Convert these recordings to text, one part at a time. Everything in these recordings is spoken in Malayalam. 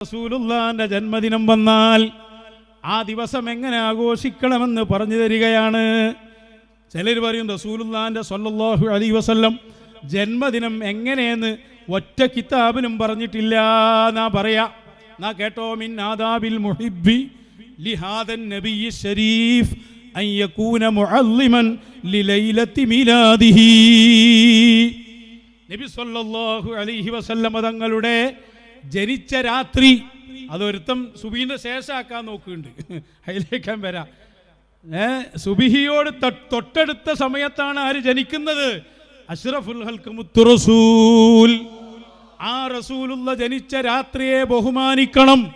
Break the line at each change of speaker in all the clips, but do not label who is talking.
റസൂലുള്ളാന്റെ ജന്മദിനം വന്നാൽ ആ ദിവസം എങ്ങനെ ആഘോഷിക്കണമെന്ന് പറഞ്ഞു തരികയാണ്. ചിലർ പറയും റസൂലുള്ളാന്റെ സല്ലല്ലാഹു അലൈഹി വസല്ലം ജന്മദിനം എങ്ങനെയെന്ന് ഒറ്റ കിതാബിലും പറഞ്ഞിട്ടില്ല എന്നാ പറയാ. എന്നാ കേട്ടോ മിൻ ആദാബിൽ മുഹിബ്ബി ലിഹാദൻ നബിയ്യ ശരീഫ് അൻ യകൂന മുഅല്ലിമൻ ലിലൈലത്തി മീലാദിഹി. നബി സല്ലല്ലാഹു അലൈഹി വസല്ലം തങ്ങളുടെ ജനിച്ച രാത്രി അതൊരുത്തം സുബീന്റെ ശേഷമാക്കാൻ നോക്കുന്നുണ്ട്. അതിലേക്കാൻ വരാം. ഏ സുബിഹിയോട് തൊട്ടടുത്ത സമയത്താണ് ആര് ജനിക്കുന്നത്? അഷ്റഫുൽ ഹൽക്ക് മുത്തുറസൂൽ ആ റസൂലുള്ള ജനിച്ച രാത്രിയെ ബഹുമാനിക്കണം.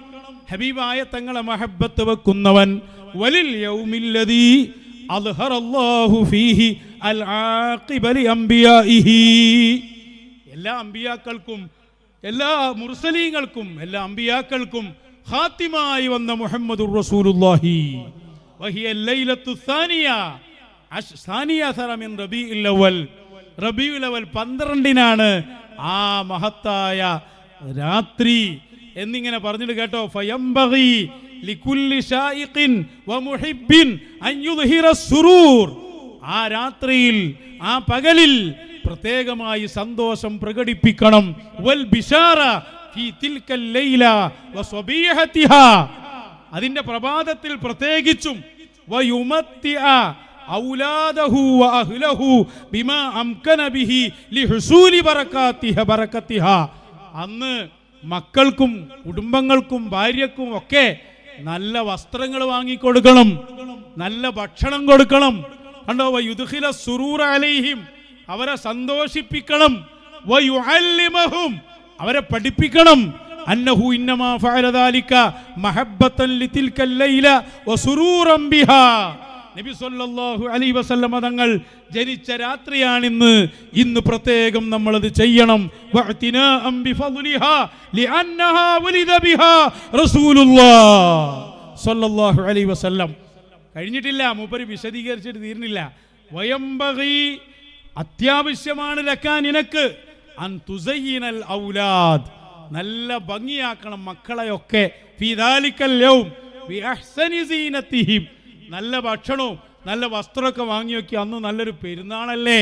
ഹബീബായ തങ്ങളെ മഹബത്ത് വെക്കുന്നവൻ. വലിൽ യൗമില്ലദീ അൽഹറല്ലാഹു ഫീഹി അൽ ആഖിബലി അംബിയാഇഹി എല്ലാ അമ്പിയാക്കൾക്കും എല്ലാ മുർസലീങ്ങൾക്കും എല്ലാ അമ്പിയാക്കൾക്കും ഹാത്തിമായി വന്ന റസൂലുള്ളാഹി. വഹിയ ലൈലത്തു റബീഉൽ അവൽ റബീഉൽ അവൽ 12നാണ് ആ മഹത്തായ രാത്രി എന്നിങ്ങനെ പറഞ്ഞിട്ട് കേട്ടോ ഫയംബഗി ലികുല്ലി ഷായിഖിൻ വമുഹിബ്ബിൻ അൻ സുറൂർ. ആ രാത്രിയിൽ ആ പകലിൽ പ്രത്യേകമായി സന്തോഷം പ്രകടിപ്പിക്കണം. വൽ ബിഷാറ അതിന്റെ പ്രഭാതത്തിൽ പ്രത്യേകിച്ചും അന്ന് മക്കൾക്കും കുടുംബങ്ങൾക്കും ഭാര്യക്കും ഒക്കെ നല്ല വസ്ത്രങ്ങൾ വാങ്ങിക്കൊടുക്കണം. നല്ല ഭക്ഷണം കൊടുക്കണം. കണ്ടോ? സുറൂർ അലൈഹിം അവരെ സന്തോഷിപ്പിക്കണം. അവരെ പഠിപ്പിക്കണം. അന്നഹു ഇന്നമാ ലൈല വസുറൂറൻ ബിഹാ. നബി സല്ലല്ലാഹു അലൈഹി തങ്ങൾ ജനിച്ച രാത്രിയാണിന്ന്. ഇന്ന് പ്രത്യേകം നമ്മളത് ചെയ്യണം. ബിഹാ. സല്ലല്ലാഹു അലൈഹി വസല്ലം. കഴിഞ്ഞിട്ടില്ല മൂപ്പര് വിശദീകരിച്ചിട്ട് തീർന്നില്ല അത്യാവശ്യമാണ് ലക്കാൻ നിനക്ക്. അൻ തുസയ്യിനൽ ഔലാദ്. നല്ല ഭംഗിയാക്കണം മക്കളെയൊക്കെ. നല്ല ഭക്ഷണവും നല്ല വസ്ത്രമൊക്കെ വാങ്ങി വെക്കി അന്ന് നല്ലൊരു പെരുന്നാളല്ലേ.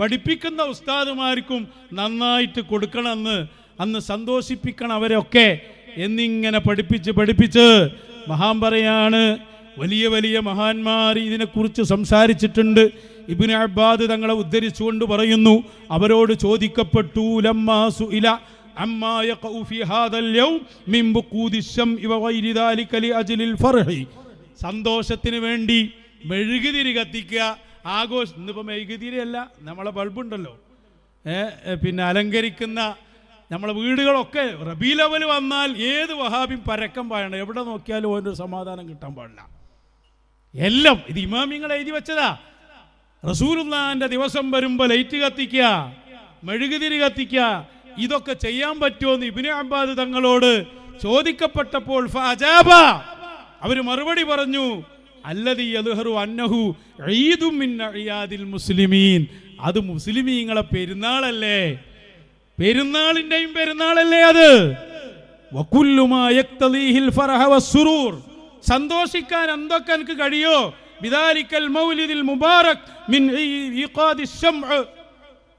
പഠിപ്പിക്കുന്ന ഉസ്താദുമാർക്കും നന്നായിട്ട് കൊടുക്കണമെന്ന് അന്ന് സന്തോഷിപ്പിക്കണം അവരൊക്കെ. എന്നിങ്ങനെ പഠിപ്പിച്ച് പഠിപ്പിച്ച് മഹാം പറയാണ് വലിയ വലിയ മഹാന്മാർ ഇതിനെക്കുറിച്ച് സംസാരിച്ചിട്ടുണ്ട്. ഇബ്നു അബ്ബാദ് തങ്ങളെ ഉദ്ധരിച്ചുകൊണ്ട് പറയുന്നു അവരോട് ചോദിക്കപ്പെട്ടു ലമ്മാ സുഇല സന്തോഷത്തിന് വേണ്ടി മെഴുകുതിരി കത്തിക്കുക. ആഘോഷം ഇന്നിപ്പോൾ മെഴുകുതിരി അല്ല നമ്മളെ ബൾബുണ്ടല്ലോ. പിന്നെ അലങ്കരിക്കുന്ന നമ്മളെ വീടുകളൊക്കെ റബി ലെവൽ വന്നാൽ ഏത് വഹാബിയും പരക്കം പാടണം എവിടെ നോക്കിയാലും ഓരോ സമാധാനം കിട്ടാൻ പാടില്ല. എല്ലാം ഇത് ഇമാമിങ്ങൾ എഴുതി വെച്ചതാ. റസൂലുള്ളാന്റെ ദിവസം വരുമ്പോൾ ലൈറ്റ് കത്തിക്കുക മെഴുകുതിരി കത്തിക്കുക ഇതൊക്കെ ചെയ്യാൻ പറ്റുമോ ഇബിന് അബ്ബാദ് തങ്ങളോട് ചോദിക്കപ്പെട്ടപ്പോൾ. അവർ മറുപടി പറഞ്ഞു മുസ്ലിമീൻ. അത് മുസ്ലിമീങ്ങളെ പെരുന്നാളല്ലേ? പെരുന്നാളിന്റെയും പെരുന്നാളല്ലേ അത്? വക്കുല്ലുമായ സന്തോഷിക്കാൻ എന്തൊക്കെ എനിക്ക് കഴിയോ? ബിദാലിക്കൽ മൗലിദിൽ മുബാറക് മിൻ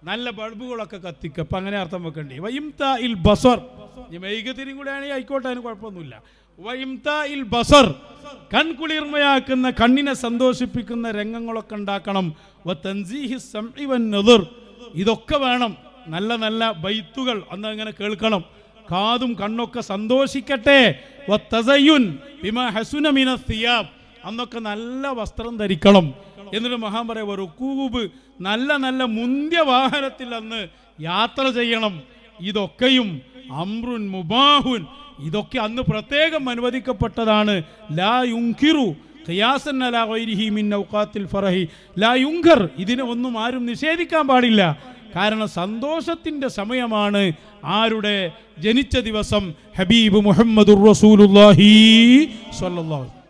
നല്ല ബൾബുകളൊക്കെ കത്തിക്കുക അപ്പം അങ്ങനെ അർത്ഥം വെക്കണ്ടേ. വൈംത ഇൽ ബസർ. ഈ മെഴുകുതിരിയും കൂടെ ആണെങ്കിൽ ആയിക്കോട്ടെ അതിന് കുഴപ്പമൊന്നുമില്ല. വൈംത ഇൽ ബസർ. കൺകുളിർമയാക്കുന്ന കണ്ണിനെ സന്തോഷിപ്പിക്കുന്ന രംഗങ്ങളൊക്കെ ഉണ്ടാക്കണം. വ നദർ. ഇതൊക്കെ വേണം. നല്ല നല്ല ബൈത്തുകൾ. അന്ന് അങ്ങനെ കേൾക്കണം. കാതും കണ്ണൊക്കെ സന്തോഷിക്കട്ടെ. അന്നൊക്കെ നല്ല വസ്ത്രം ധരിക്കണം. എന്നിട്ട് മഹാൻ പറയാ കൂബ് നല്ല നല്ല മുന്തിയ വാഹനത്തിൽ അന്ന് യാത്ര ചെയ്യണം. ഇതൊക്കെയും അമ്രുൻ മുബാഹുൻ. ഇതൊക്കെ അന്ന് പ്രത്യേകം അനുവദിക്കപ്പെട്ടതാണ്. ലാ യുങ്കിറു ഇതിനെ ഒന്നും ആരും നിഷേധിക്കാൻ പാടില്ല. കാരണം സന്തോഷത്തിന്റെ സമയമാണ് ആരുടെ ജനിച്ച ദിവസം ഹബീബ് മുഹമ്മദുർ റസൂലുള്ളാഹി സ്വല്ലല്ലാഹു